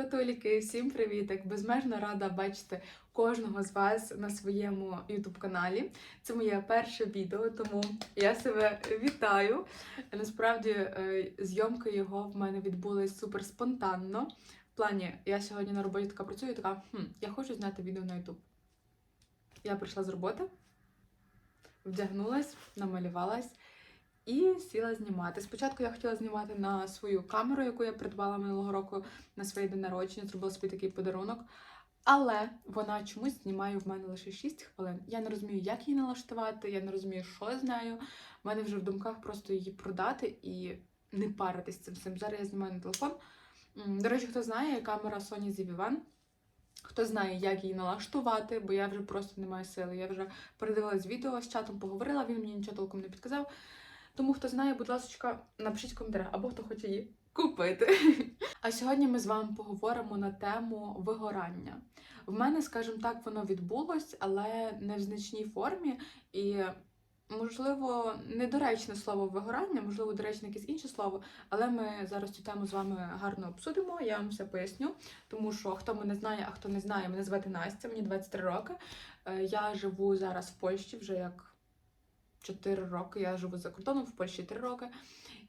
Католіки, всім привіт! Безмежно рада бачити кожного з вас на своєму youtube каналі. Це моє перше відео, тому я себе вітаю. Насправді, е, зйомки його в мене відбулись супер спонтанно. В плані, я сьогодні на роботі така працюю, і така хм, я хочу зняти відео на YouTube. Я прийшла з роботи, вдягнулась, намалювалась. І сіла знімати. Спочатку я хотіла знімати на свою камеру, яку я придбала минулого року на своє день народження, зробила собі такий подарунок. Але вона чомусь знімає в мене лише 6 хвилин. Я не розумію, як її налаштувати, я не розумію, що з нею. У мене вже в думках просто її продати і не паритись цим всім. Зараз я знімаю на телефон. До речі, хто знає, камера Sony ZV-1. Хто знає, як її налаштувати, бо я вже просто не маю сили. Я вже передивилась відео з чатом, поговорила, він мені нічого толком не підказав. Тому хто знає, будь ласка, напишіть в або хто хоче її купити. А сьогодні ми з вами поговоримо на тему вигорання. В мене, скажімо так, воно відбулось, але не в значній формі. І, можливо, недоречне слово вигорання, можливо, доречне якесь інше слово, але ми зараз цю тему з вами гарно обсудимо. Я вам все поясню. Тому що хто мене знає, а хто не знає, мене звати Настя, мені 23 роки. Е, Я живу зараз в Польщі вже як 4 роки. Я живу за кордоном в Польщі 3 роки.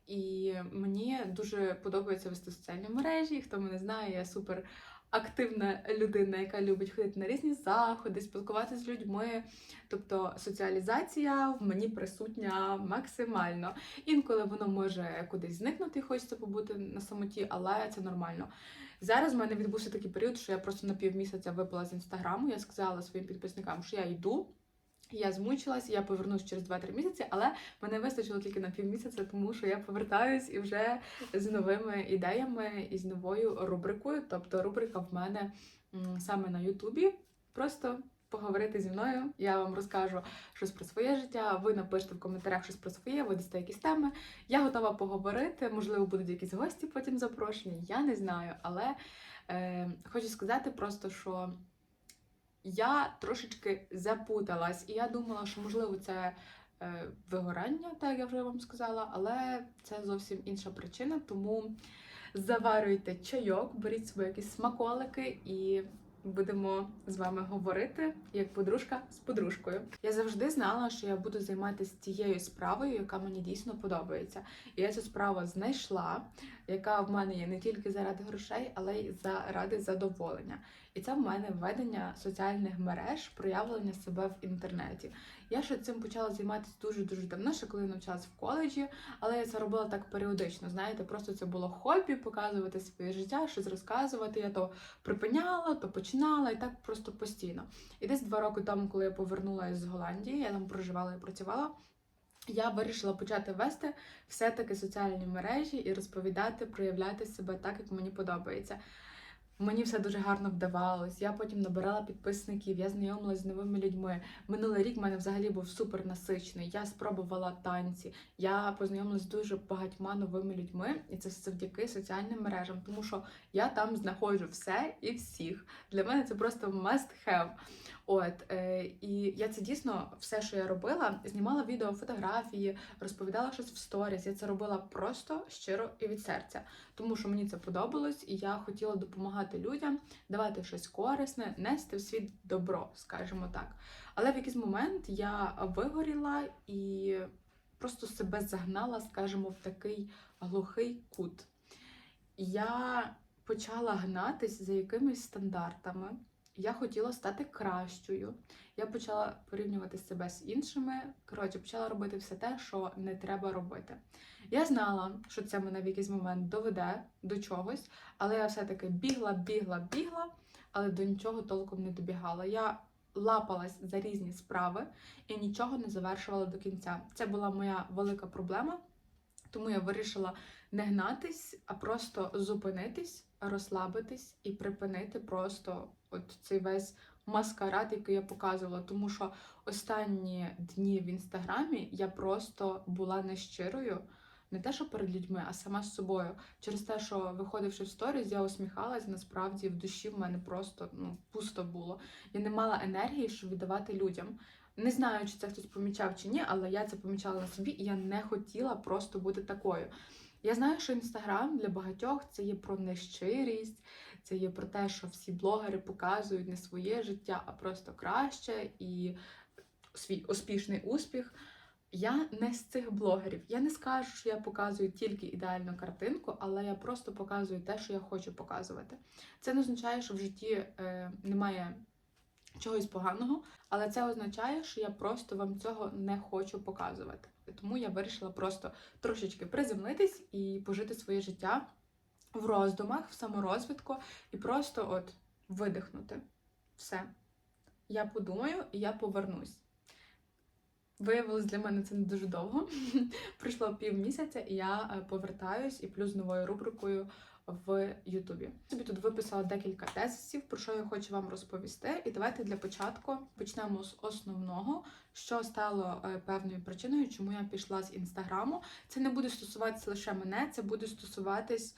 І мені дуже подобається вести соціальні мережі. Хто мене знає, я супер активна людина, яка любить ходити на різні заходи, спілкуватися з людьми. Тобто соціалізація в мені присутня максимально. Інколи воно може кудись зникнути, хочеться побути на самоті, але це нормально. Зараз в мене відбувся такий період, що я просто на півмісяця випала з інстаграму. Я сказала своїм підписникам, що я йду. Я змучилась, я повернусь через 2-3 місяці, але мене вистачило тільки на півмісяця, тому що я повертаюсь і вже з новими ідеями і з новою рубрикою. Тобто рубрика в мене саме на Ютубі. Просто поговорити зі мною. Я вам розкажу щось про своє життя. Ви напишете в коментарях щось про своє, ви якісь теми. Я готова поговорити. Можливо, будуть якісь гості потім запрошені. Я не знаю, але е, хочу сказати просто, що я трошечки запуталась, і я думала, що можливо це е, вигорання, так я вже вам сказала, але це зовсім інша причина. Тому заварюйте чайок, беріть свої якісь смаколики і. Будемо з вами говорити як подружка з подружкою. Я завжди знала, що я буду займатися тією справою, яка мені дійсно подобається. І я цю справу знайшла, яка в мене є не тільки заради грошей, але й заради задоволення. І це в мене введення соціальних мереж, проявлення себе в інтернеті. Я ще цим почала займатися дуже-дуже давно, ще коли навчалась в коледжі, але я це робила так періодично. Знаєте, просто це було хобі, показувати своє життя, щось розказувати. Я то припиняла, то починала, і так просто постійно. І десь два роки тому, коли я повернулася з Голландії, я там проживала і працювала. Я вирішила почати вести все-таки соціальні мережі і розповідати, проявляти себе так, як мені подобається. Мені все дуже гарно вдавалось. Я потім набирала підписників, я знайомилася з новими людьми. Минулий рік в мене взагалі був супер насичений. Я спробувала танці, я познайомилася з дуже багатьма новими людьми, і це завдяки соціальним мережам, тому що я там знаходжу все і всіх. Для мене це просто must have. От е, і я це дійсно все, що я робила, знімала відео, фотографії, розповідала щось в сторіс. Я це робила просто щиро і від серця, тому що мені це подобалось, і я хотіла допомагати людям, давати щось корисне, нести в світ добро, скажімо так. Але в якийсь момент я вигоріла і просто себе загнала, скажімо, в такий глухий кут. Я почала гнатись за якимись стандартами. Я хотіла стати кращою. Я почала порівнювати себе з іншими. Коротше, почала робити все те, що не треба робити. Я знала, що це мене в якийсь момент доведе до чогось, але я все-таки бігла, бігла, бігла, але до нічого толком не добігала. Я лапалась за різні справи і нічого не завершувала до кінця. Це була моя велика проблема, тому я вирішила не гнатись, а просто зупинитись, розслабитись і припинити просто от цей весь маскарад, який я показувала. Тому що останні дні в інстаграмі я просто була нещирою. Не те, що перед людьми, а сама з собою. Через те, що виходивши в сторіз, я усміхалась, насправді в душі в мене просто ну, пусто було. Я не мала енергії, щоб віддавати людям. Не знаю, чи це хтось помічав чи ні, але я це помічала на собі, і я не хотіла просто бути такою. Я знаю, що інстаграм для багатьох це є про нещирість, це є про те, що всі блогери показують не своє життя, а просто краще і свій успішний успіх. Я не з цих блогерів. Я не скажу, що я показую тільки ідеальну картинку, але я просто показую те, що я хочу показувати. Це не означає, що в житті е, немає чогось поганого, але це означає, що я просто вам цього не хочу показувати. Тому я вирішила просто трошечки приземлитись і пожити своє життя в роздумах, в саморозвитку і просто от видихнути. Все. Я подумаю і я повернусь. Виявилось, для мене це не дуже довго. Пройшло півмісяця, і я е, повертаюсь і плюс новою рубрикою в Ютубі. Собі тут виписала декілька тезисів, про що я хочу вам розповісти. І давайте для початку почнемо з основного, що стало е, певною причиною, чому я пішла з інстаграму. Це не буде стосуватися лише мене, це буде стосуватись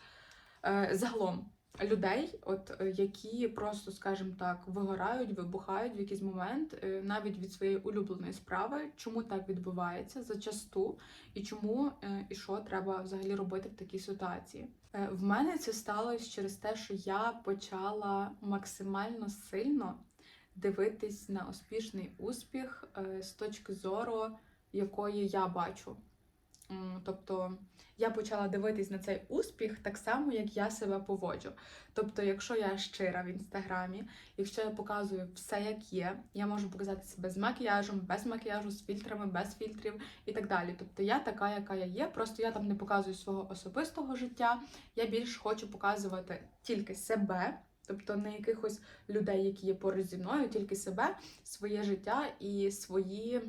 е, загалом людей, от е, які просто, скажімо так, вигорають, вибухають в якийсь момент е, навіть від своєї улюбленої справи, чому так відбувається зачасту, і чому е, і що треба взагалі робити в такій ситуації. В мене це сталося через те, що я почала максимально сильно дивитись на успішний успіх з точки зору, якої я бачу. Тобто я почала дивитись на цей успіх так само, як я себе поводжу. Тобто, якщо я щира в інстаграмі, якщо я показую все, як є, я можу показати себе з макіяжем, без макіяжу, з фільтрами, без фільтрів і так далі. Тобто я така, яка я є, просто я там не показую свого особистого життя. Я більш хочу показувати тільки себе. Тобто не якихось людей, які є поруч зі мною, тільки себе, своє життя і свої,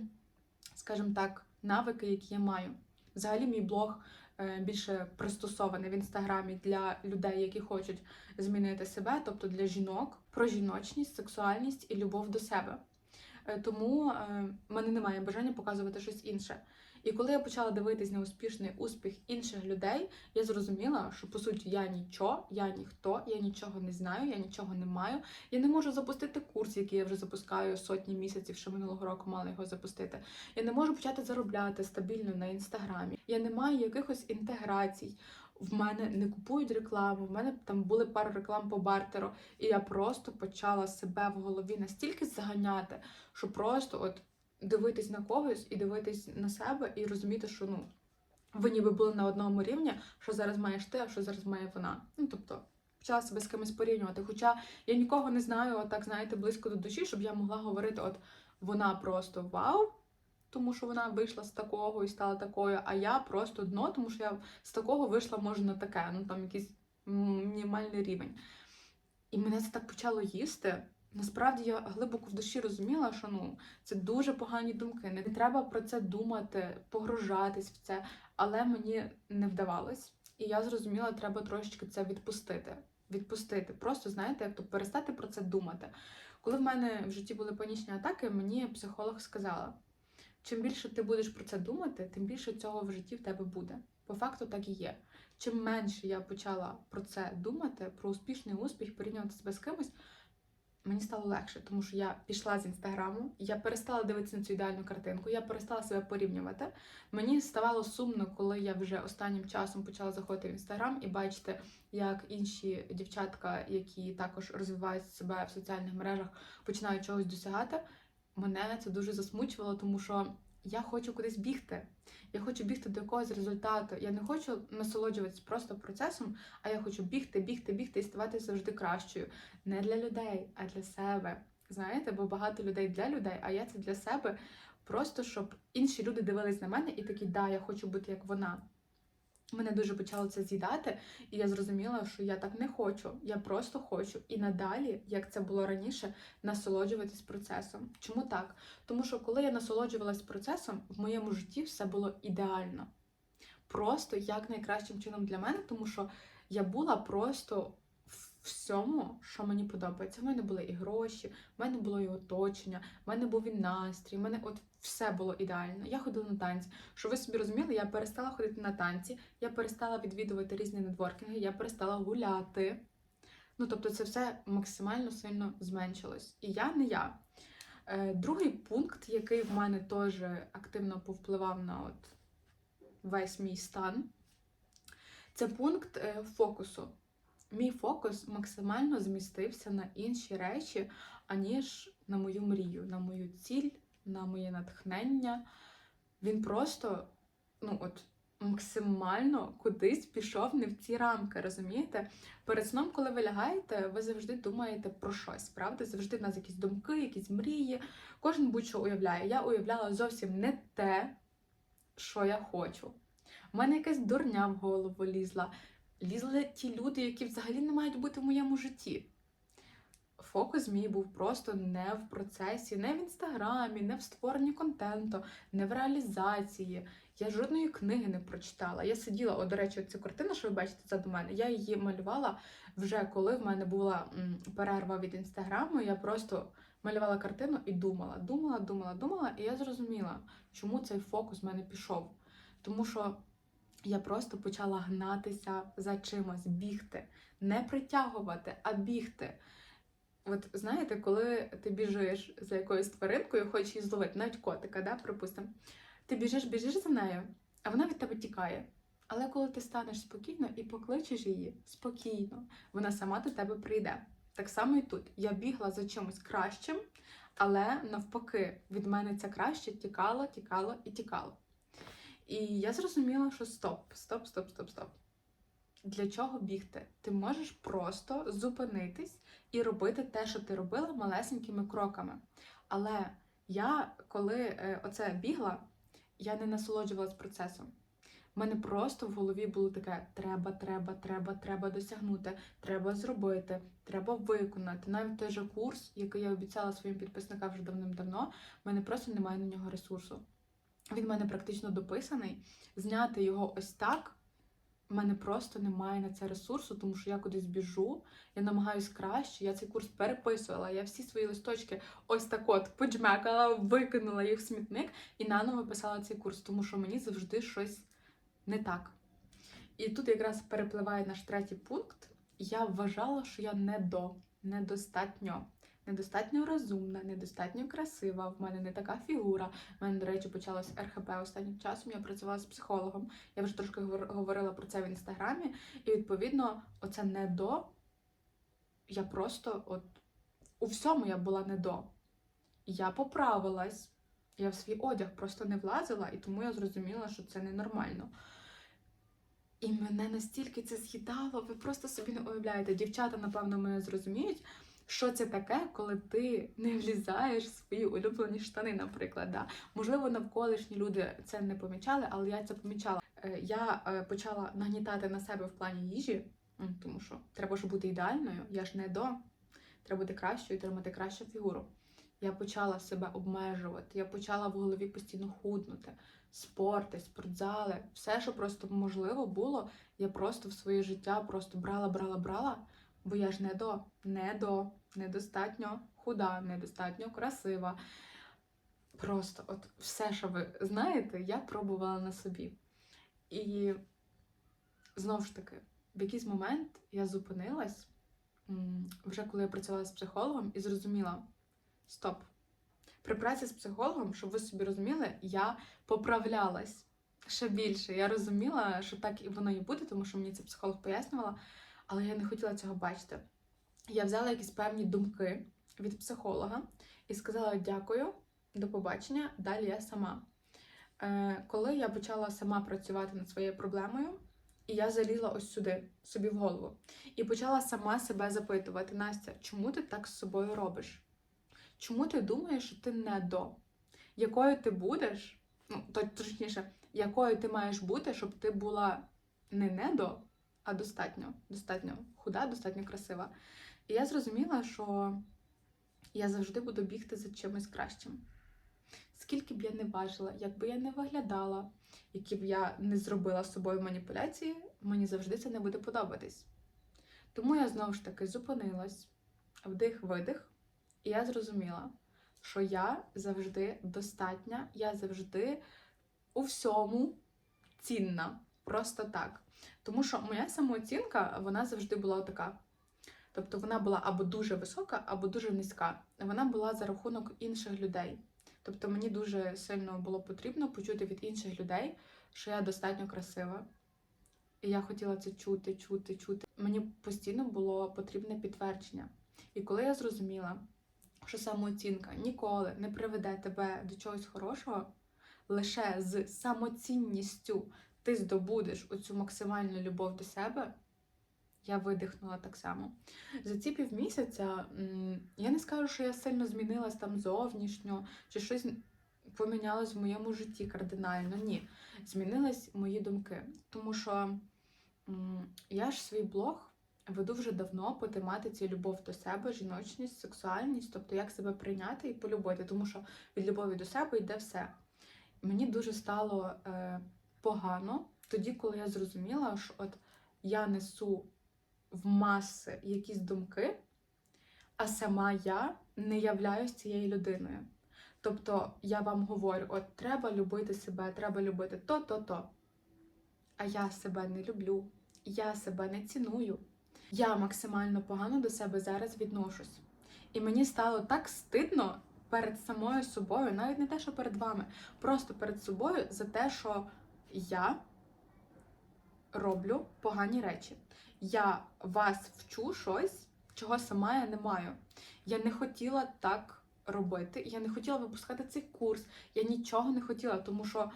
скажімо так, навики, які я маю. Взагалі, мій блог е, більше пристосований в інстаграмі для людей, які хочуть змінити себе, тобто для жінок, про жіночність, сексуальність і любов до себе. Е, Тому е, в мене немає бажання показувати щось інше. І коли я почала дивитись на успішний успіх інших людей, я зрозуміла, що по суті я нічого, я ніхто, я нічого не знаю, я нічого не маю. Я не можу запустити курс, який я вже запускаю сотні місяців, що минулого року мала його запустити. Я не можу почати заробляти стабільно на інстаграмі. Я не маю якихось інтеграцій. В мене не купують рекламу, в мене там були пару реклам по бартеру, і я просто почала себе в голові настільки заганяти, що просто от дивитись на когось і дивитись на себе, і розуміти, що ну ви ніби були на одному рівні, що зараз маєш ти, а що зараз має вона. Ну тобто почала себе з кимось порівнювати. Хоча я нікого не знаю, отак знаєте, близько до душі, щоб я могла говорити, от вона просто вау. Тому що вона вийшла з такого і стала такою, а я просто дно, тому що я з такого вийшла, може, на таке, ну там якийсь мінімальний рівень. І мене це так почало їсти. Насправді я глибоко в душі розуміла, що ну це дуже погані думки. Не треба про це думати, погружатись в це, але мені не вдавалось. І я зрозуміла, треба трошечки це відпустити. Відпустити. Просто знаєте, як то перестати про це думати. Коли в мене в житті були панічні атаки, мені психолог сказала: чим більше ти будеш про це думати, тим більше цього в житті в тебе буде. По факту так і є. Чим менше я почала про це думати, про успішний успіх, порівнювати себе з кимось, мені стало легше, тому що я пішла з інстаграму, я перестала дивитися на цю ідеальну картинку, я перестала себе порівнювати. Мені ставало сумно, коли я вже останнім часом почала заходити в інстаграм і бачити, як інші дівчатка, які також розвивають себе в соціальних мережах, починають чогось досягати. Мене це дуже засмучувало, тому що я хочу кудись бігти. Я хочу бігти до якогось результату. Я не хочу насолоджуватися просто процесом, а я хочу бігти, бігти, бігти і ставати завжди кращою. Не для людей, а для себе. Знаєте, бо багато людей для людей, а я це для себе. Просто щоб інші люди дивились на мене і такі, да, я хочу бути як вона. Мене дуже почало це з'їдати, і я зрозуміла, що я так не хочу. Я просто хочу і надалі, як це було раніше, насолоджуватись процесом. Чому так? Тому що коли я насолоджувалась процесом, в моєму житті все було ідеально. Просто як найкращим чином для мене, тому що я була просто в всьому, що мені подобається. В мене були і гроші, в мене було і оточення, в мене був і настрій, в мене от все було ідеально. Я ходила на танці. Що ви собі розуміли, я перестала ходити на танці, я перестала відвідувати різні нетворкінги, я перестала гуляти. Ну, тобто, це все максимально сильно зменшилось. І я не я. Е, Другий пункт, який в мене теж активно повпливав на от весь мій стан, це пункт е, фокусу. мій фокус максимально змістився на інші речі, аніж на мою мрію, на мою ціль, на моє натхнення. Він просто, ну от, максимально кудись пішов не в ці рамки, розумієте? Перед сном, коли ви лягаєте, ви завжди думаєте про щось, правда? Завжди в нас якісь думки, якісь мрії. Кожен будь-що уявляє. Я уявляла зовсім не те, що я хочу. У мене якась дурня в голову лізла. Лізли ті люди, які взагалі не мають бути в моєму житті. Фокус мій був просто не в процесі, не в інстаграмі, не в створенні контенту, не в реалізації. Я жодної книги не прочитала. Я сиділа, о, до речі, ця картина, що ви бачите ззаду мене, я її малювала вже коли в мене була перерва від інстаграму. Я просто малювала картину і думала, думала, думала, думала, і я зрозуміла, чому цей фокус в мене пішов. Тому що я просто почала гнатися за чимось, бігти, не притягувати, а бігти. От знаєте, коли ти біжиш за якоюсь тваринкою, хочеш її зловити, навіть котика, да, припустимо, ти біжиш, біжиш за нею, а вона від тебе тікає. Але коли ти станеш спокійно і покличеш її спокійно, вона сама до тебе прийде. Так само і тут. Я бігла за чимось кращим, але навпаки, від мене це краще тікало, тікало і тікало. І я зрозуміла, що стоп, стоп, стоп, стоп, стоп. Для чого бігти? Ти можеш просто зупинитись і робити те, що ти робила малесенькими кроками. Але я, коли е, оце бігла, я не насолоджувалась процесом. У мене просто в голові було таке: треба, треба, треба, треба досягнути, треба зробити, треба виконати. Навіть той же курс, який я обіцяла своїм підписникам вже давним-давно, в мене просто немає на нього ресурсу. Він в мене практично дописаний. Зняти його ось так. В мене просто немає на це ресурсу, тому що я кудись біжу, я намагаюсь краще, я цей курс переписувала, я всі свої листочки ось так от поджмякала, викинула їх в смітник і наново писала цей курс, тому що мені завжди щось не так. І тут якраз перепливає наш третій пункт. Я вважала, що я не до, недостатньо. Недостатньо розумна, недостатньо красива. В мене не така фігура. У мене, до речі, почалось РХП останнім часом. Я працювала з психологом. Я вже трошки говорила про це в інстаграмі. І відповідно, оце не до. Я просто от у всьому я була не до. Я поправилась. Я в свій одяг просто не влазила, і тому я зрозуміла, що це ненормально. І мене настільки це з'їдало, ви просто собі не уявляєте. Дівчата, напевно, мене зрозуміють, що це таке, коли ти не влізаєш в свої улюблені штани, наприклад. Да. Можливо, навколишні люди це не помічали, але я це помічала. Е, Я е, почала нагнітати на себе в плані їжі, тому що треба ж бути ідеальною, я ж не до. Треба бути кращою, треба мати кращу фігуру. Я почала себе обмежувати, я почала в голові постійно худнути, спорти, спортзали, все, що просто можливо було, я просто в своє життя просто брала, брала, брала, бо я ж не до, не до, недостатньо худа, недостатньо красива. Просто от все, що ви знаєте, я пробувала на собі. І знову ж таки, в якийсь момент я зупинилась, вже коли я працювала з психологом, і зрозуміла: стоп. При праці з психологом, щоб ви собі розуміли, я поправлялась ще більше. Я розуміла, що так і воно і буде, тому що мені це психолог пояснювала, але я не хотіла цього бачити. Я взяла якісь певні думки від психолога і сказала дякую, до побачення, далі я сама. Е, коли я почала сама працювати над своєю проблемою, і я залізла ось сюди, собі в голову, і почала сама себе запитувати: Настя, чому ти так з собою робиш? Чому ти думаєш, що ти не до? Якою ти будеш, ну, точніше, якою ти маєш бути, щоб ти була не не до, а достатньо, достатньо худа, достатньо красива. І я зрозуміла, що я завжди буду бігти за чимось кращим. Скільки б я не важила, як би я не виглядала, які б я не зробила з собою маніпуляції, мені завжди це не буде подобатись. Тому я знову ж таки зупинилась, вдих-видих, і я зрозуміла, що я завжди достатня, я завжди у всьому цінна. Просто так. Тому що моя самооцінка, вона завжди була така. Тобто вона була або дуже висока, або дуже низька. Вона була за рахунок інших людей. Тобто мені дуже сильно було потрібно почути від інших людей, що я достатньо красива, І я хотіла це чути, чути, чути. Мені постійно було потрібне підтвердження. І коли я зрозуміла, що самооцінка ніколи не приведе тебе до чогось хорошого, лише з самоцінністю ти здобудеш оцю максимальну любов до себе, я видихнула так само. За ці півмісяця я не скажу, що я сильно змінилась там зовнішньо, чи щось помінялось в моєму житті кардинально. Ні, змінились мої думки. Тому що я ж свій блог веду вже давно по тематиці любов до себе, жіночність, сексуальність, тобто як себе прийняти і полюбити, тому що від любові до себе йде все. Мені дуже стало е, погано тоді, коли я зрозуміла, що от я несу в маси якісь думки, а сама я не являюсь цією людиною. Тобто я вам говорю: от треба любити себе, треба любити то, то, то. А я себе не люблю, я себе не ціную. Я максимально погано до себе зараз відношусь. І мені стало так стидно перед самою собою, навіть не те, що перед вами, просто перед собою за те, що я роблю погані речі. Я вас вчу щось, чого сама я не маю. Я не хотіла так робити, я не хотіла випускати цей курс, я нічого не хотіла, тому що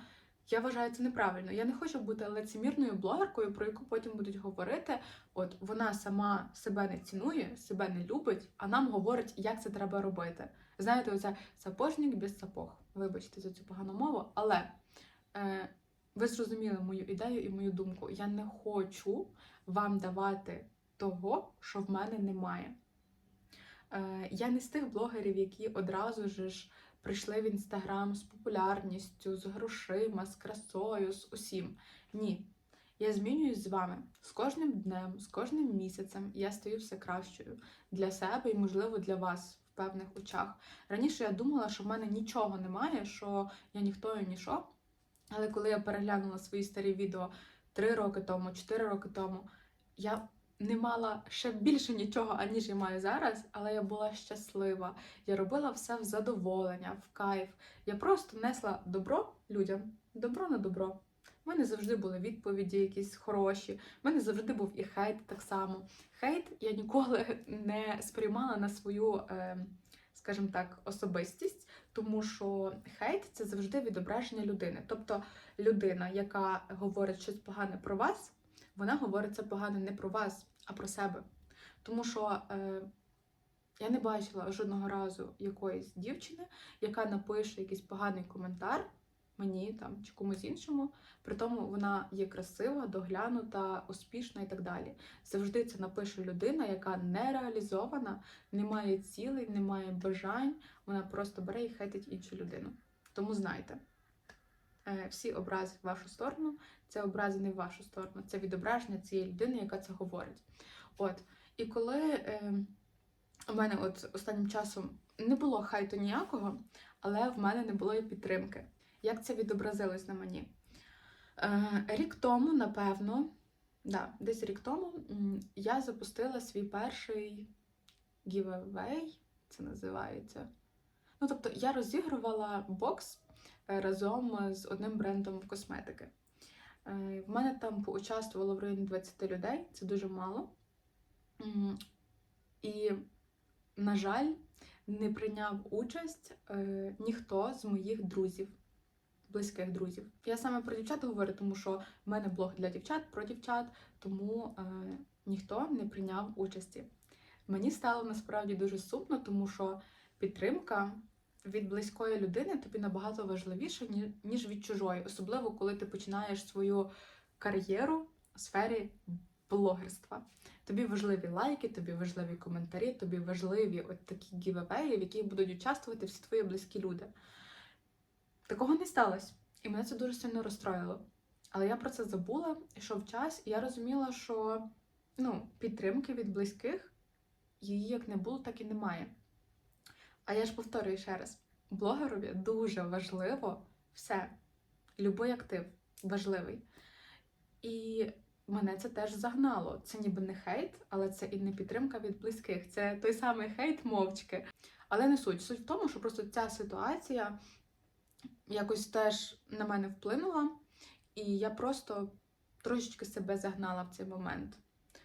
я вважаю це неправильно. Я не хочу бути лицемірною блогеркою, про яку потім будуть говорити. От вона сама себе не цінує, себе не любить, а нам говорить, як це треба робити. Знаєте, оце сапожник без сапог. Вибачте за цю погану мову, але е, ви зрозуміли мою ідею і мою думку. Я не хочу вам давати того, що в мене немає. Е, я не з тих блогерів, які одразу ж прийшли в інстаграм з популярністю, з грошима, з красою, з усім. Ні. Я змінююсь з вами з кожним днем, з кожним місяцем. Я стаю все кращою для себе і, можливо, для вас в певних очах. Раніше я думала, що в мене нічого немає, що я ніхто і ніщо. Але коли я переглянула свої старі відео 3 роки тому, 4 роки тому, я не мала ще більше нічого, аніж я маю зараз, але я була щаслива. Я робила все в задоволення, в кайф. Я просто несла добро людям, добро на добро. У мене завжди були відповіді якісь хороші. У мене завжди був і хейт так само. Хейт я ніколи не сприймала на свою, е, скажімо так, особистість, тому що хейт це завжди відображення людини. Тобто людина, яка говорить щось погане про вас, вона говорить це погано не про вас, а про себе. Тому що е, я не бачила жодного разу якоїсь дівчини, яка напише якийсь поганий коментар мені там чи комусь іншому, при тому вона є красива, доглянута, успішна і так далі. Завжди це напише людина, яка не реалізована, не має цілей, не має бажань, вона просто бере і хейтить іншу людину. Тому знайте, е, всі образи в вашу сторону це образи не в вашу сторону, це відображення цієї людини, яка це говорить. От, і коли е, у мене от останнім часом не було хайту ніякого, але в мене не було і підтримки. Як це відобразилось на мені? Е, рік тому, напевно, да, десь рік тому я запустила свій перший giveaway, це називається. Ну, тобто, я розігрувала бокс е, разом з одним брендом косметики. Е, В мене там поучаствувало в районі 20 людей, це дуже мало. І, на жаль, не прийняв участь ніхто з моїх друзів, близьких друзів. Я саме про дівчат говорю, тому що в мене блог для дівчат про дівчат, тому е, ніхто не прийняв участі. Мені стало насправді дуже сумно, тому що підтримка від близької людини тобі набагато важливіша, ніж від чужої, особливо коли ти починаєш свою кар'єру в сфері блогерства. Тобі важливі лайки, тобі важливі коментарі, тобі важливі от такі гівевеї, в яких будуть участвувати всі твої близькі люди. Такого не сталося. І мене це дуже сильно розстроїло. Але я про це забула, ішов час, і я розуміла, що ну, підтримки від близьких її як не було, так і немає. А я ж повторюю ще раз: блогерові дуже важливо все. Любий актив важливий. І мене це теж загнало. Це ніби не хейт, але це і не підтримка від близьких. Це той самий хейт мовчки. Але не суть. Суть в тому, що просто ця ситуація якось теж на мене вплинула, і я просто трошечки себе загнала в цей момент.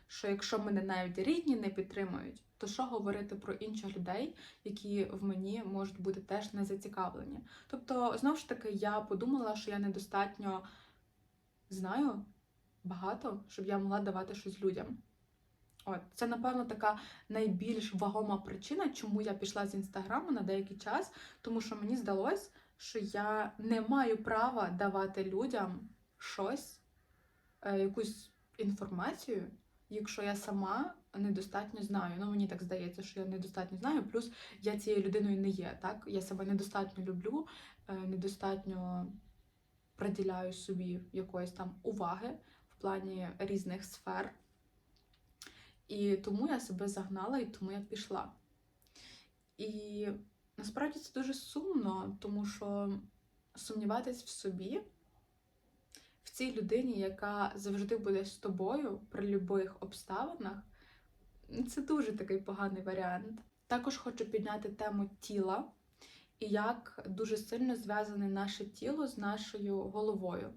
Що якщо мене навіть рідні не підтримують, то що говорити про інших людей, які в мені можуть бути теж не зацікавлені? Тобто, знову ж таки, я подумала, що я недостатньо знаю багато, щоб я могла давати щось людям. От, це, напевно, така найбільш вагома причина, чому я пішла з інстаграму на деякий час, тому що мені здалось, що я не маю права давати людям щось, е, якусь інформацію, якщо я сама недостатньо знаю. Ну, мені так здається, що я недостатньо знаю. Плюс я цією людиною не є. Так? Я себе недостатньо люблю, е, недостатньо приділяю собі якоїсь там уваги в плані різних сфер. І тому я себе загнала, і тому я пішла. І насправді це дуже сумно, тому що сумніватись в собі, в цій людині, яка завжди буде з тобою при будь-яких обставинах, це дуже такий поганий варіант. Також хочу підняти тему тіла і як дуже сильно зв'язане наше тіло з нашою головою.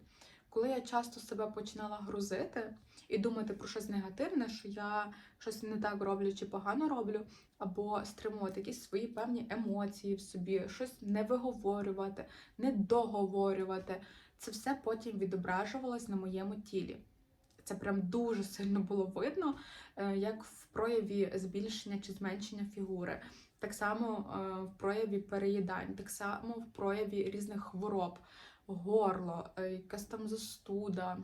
Коли я часто себе починала грузити і думати про щось негативне, що я щось не так роблю чи погано роблю, або стримувати якісь свої певні емоції в собі, щось не виговорювати, не договорювати, це все потім відображувалось на моєму тілі. Це прям дуже сильно було видно, е, як в прояві збільшення чи зменшення фігури, так само е, в прояві переїдань, так само в прояві різних хвороб, горло, е, якась там застуда,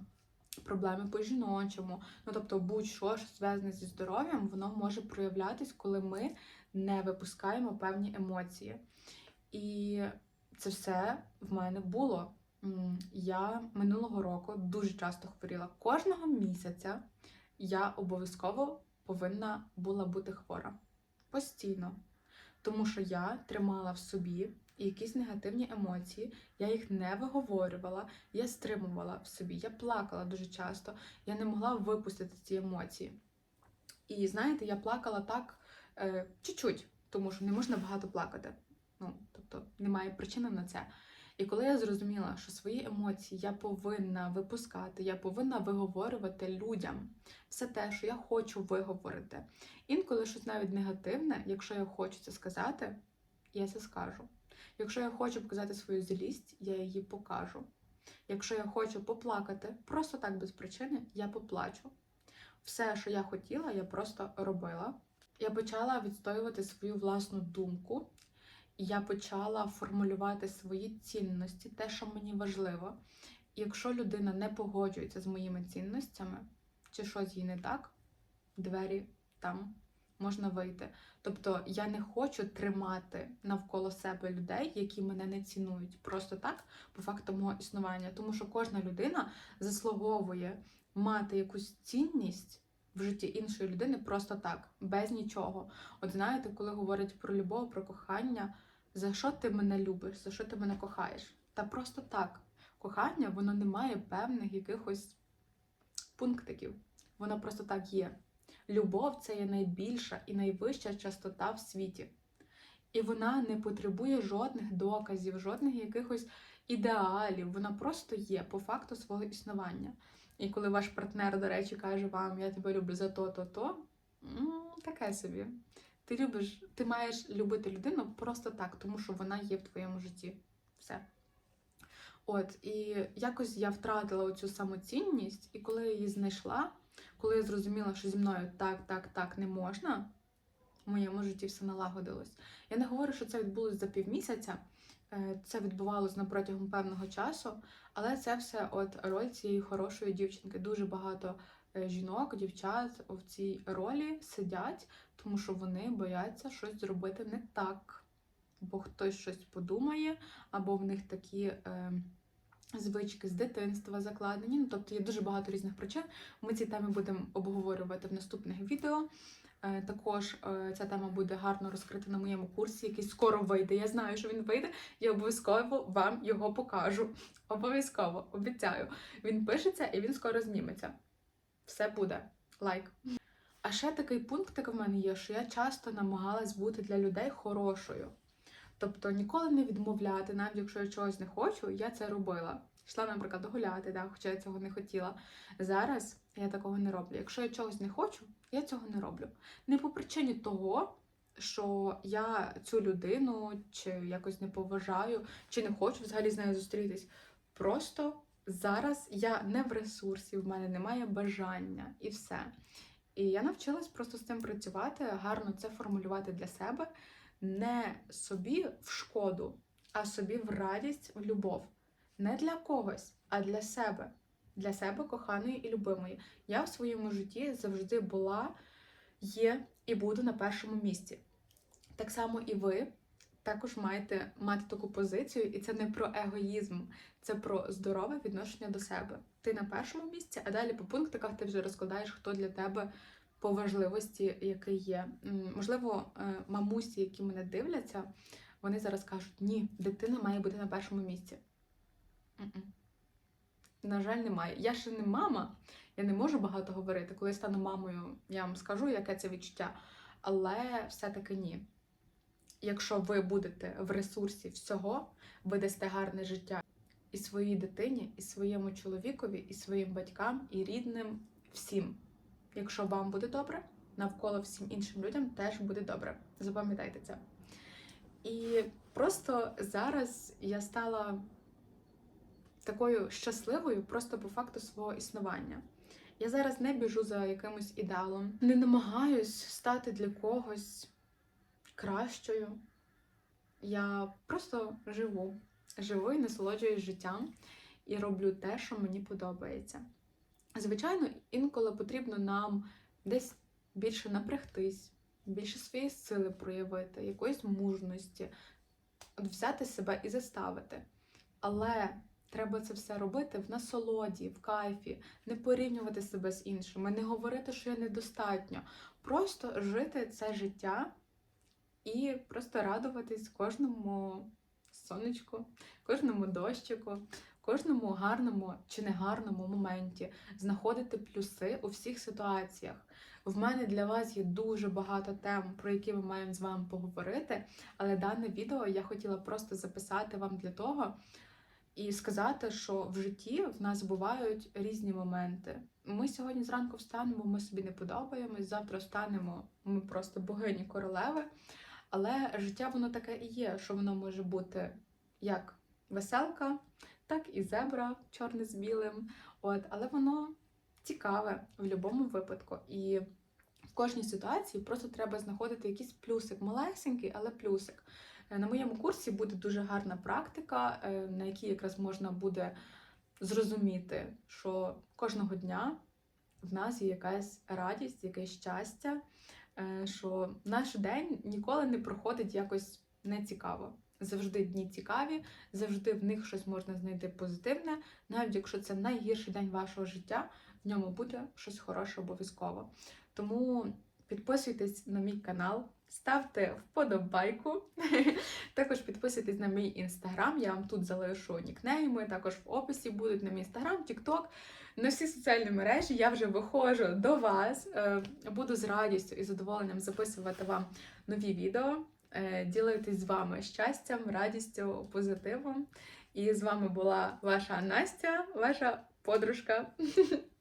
проблеми по жіночому. Ну тобто, будь-що що зв'язане зі здоров'ям, воно може проявлятись, коли ми не випускаємо певні емоції. І це все в мене було. Я минулого року дуже часто хворіла. Кожного місяця я обов'язково повинна була бути хвора. Постійно. Тому що я тримала в собі якісь негативні емоції, я їх не виговорювала, я стримувала в собі, я плакала дуже часто, я не могла випустити ці емоції. І знаєте, я плакала так е, чуть-чуть, тому що не можна багато плакати. Ну, тобто немає причини на це. І коли я зрозуміла, що свої емоції я повинна випускати, я повинна виговорювати людям все те, що я хочу виговорити. Інколи щось навіть негативне, якщо я хочу це сказати, я це скажу. Якщо я хочу показати свою злість, я її покажу. Якщо я хочу поплакати, просто так без причини, я поплачу. Все, що я хотіла, я просто робила. Я почала відстоювати свою власну думку, я почала формулювати свої цінності, те, що мені важливо. Якщо людина не погоджується з моїми цінностями, чи щось їй не так, двері там можна вийти. Тобто я не хочу тримати навколо себе людей, які мене не цінують, просто так, по факту мого існування. Тому що кожна людина заслуговує мати якусь цінність в житті іншої людини просто так, без нічого. От знаєте, коли говорять про любов, про кохання, за що ти мене любиш, за що ти мене кохаєш? Та просто так. Кохання, воно не має певних якихось пунктиків. Воно просто так є. Любов це є найбільша і найвища частота в світі. І вона не потребує жодних доказів, жодних якихось ідеалів. Вона просто є по факту свого існування. І коли ваш партнер, до речі, каже вам, я тебе люблю за то, то, то, м, таке собі. Ти любиш, ти маєш любити людину просто так, тому що вона є в твоєму житті. Все. От, і якось я втратила оцю самоцінність, і коли я її знайшла, коли я зрозуміла, що зі мною так, так, так не можна, в моєму житті все налагодилось. Я не говорю, що це відбулося за півмісяця, е, це відбувалося на протягом певного часу, але це все от роль цієї хорошої дівчинки. Дуже багато е, жінок, дівчат в цій ролі сидять, тому що вони бояться щось зробити не так. Бо хтось щось подумає, або в них такі е, звички з дитинства закладені. Ну, тобто є дуже багато різних причин. Ми ці теми будемо обговорювати в наступних відео. Е, також е, ця тема буде гарно розкрита на моєму курсі, який скоро вийде. Я знаю, що він вийде, і обов'язково вам його покажу. Обов'язково, обіцяю. Він пишеться і він скоро зніметься. Все буде. Лайк. А ще такий пункт в мене є, що я часто намагалась бути для людей хорошою. Тобто ніколи не відмовляти, навіть якщо я чогось не хочу, я це робила. йшла, наприклад, гуляти, да, хоча я цього не хотіла. Зараз я такого не роблю. Якщо я чогось не хочу, я цього не роблю. Не по причині того, що я цю людину чи якось не поважаю, чи не хочу взагалі з нею зустрітись. Просто зараз я не в ресурсі, в мене немає бажання і все. І я навчилась просто з цим працювати, гарно це формулювати для себе, не собі в шкоду, а собі в радість, в любов. Не для когось, а для себе, для себе коханої і любимої. Я в своєму житті завжди була, є і буду на першому місці. Так само і ви також маєте мати таку позицію, і це не про егоїзм, це про здорове відношення до себе. Ти на першому місці, а далі по пунктиках ти вже розкладаєш, хто для тебе по важливості, який є. Можливо, е, мамусі, які мене дивляться, вони зараз кажуть: ні, дитина має бути на першому місці. На жаль, немає. Я ще не мама, я не можу багато говорити. Коли я стану мамою, я вам скажу, яке це відчуття. Але все-таки ні. Якщо ви будете в ресурсі всього, ви дасте гарне життя і своїй дитині, і своєму чоловікові, і своїм батькам, і рідним, всім. Якщо вам буде добре, навколо всім іншим людям теж буде добре. Запам'ятайте це. І просто зараз я стала такою щасливою просто по факту свого існування. Я зараз не біжу за якимось ідеалом, не намагаюсь стати для когось кращою. Я просто живу, живу і насолоджуюсь життям і роблю те, що мені подобається. Звичайно, інколи потрібно нам десь більше напрягтись, більше своєї сили проявити, якоїсь мужності, взяти себе і заставити. Але треба це все робити в насолоді, в кайфі, не порівнювати себе з іншими, не говорити, що я недостатньо. Просто жити це життя і просто радуватись кожному сонечку, кожному дощику, кожному гарному чи негарному моменті, знаходити плюси у всіх ситуаціях. В мене для вас є дуже багато тем, про які ми маємо з вами поговорити, але дане відео я хотіла просто записати вам для того і сказати, що в житті в нас бувають різні моменти. Ми сьогодні зранку встанемо, ми собі не подобаємось, завтра встанемо, ми просто богині королеви. Але життя воно таке і є, що воно може бути як веселка, так і зебра, чорне з білим. От, але воно цікаве в будь-якому випадку. І в кожній ситуації просто треба знаходити якийсь плюсик, малесенький, але плюсик. Е, На моєму курсі буде дуже гарна практика, е, на якій якраз можна буде зрозуміти, що кожного дня в нас є якась радість, якесь щастя, е, що наш день ніколи не проходить якось нецікаво. Завжди дні цікаві, завжди в них щось можна знайти позитивне, навіть якщо це найгірший день вашого життя, в ньому буде щось хороше обов'язково. Тому підписуйтесь на мій канал, ставте вподобайку. Також підписуйтесь на мій інстаграм. Я вам тут залишу нікнейми. Також в описі будуть на мій інстаграм, тікток. На всі соціальні мережі я вже виходжу до вас. Е, Буду з радістю і задоволенням записувати вам нові відео, ділитись з вами щастям, радістю, позитивом. І з вами була ваша Настя, ваша подружка.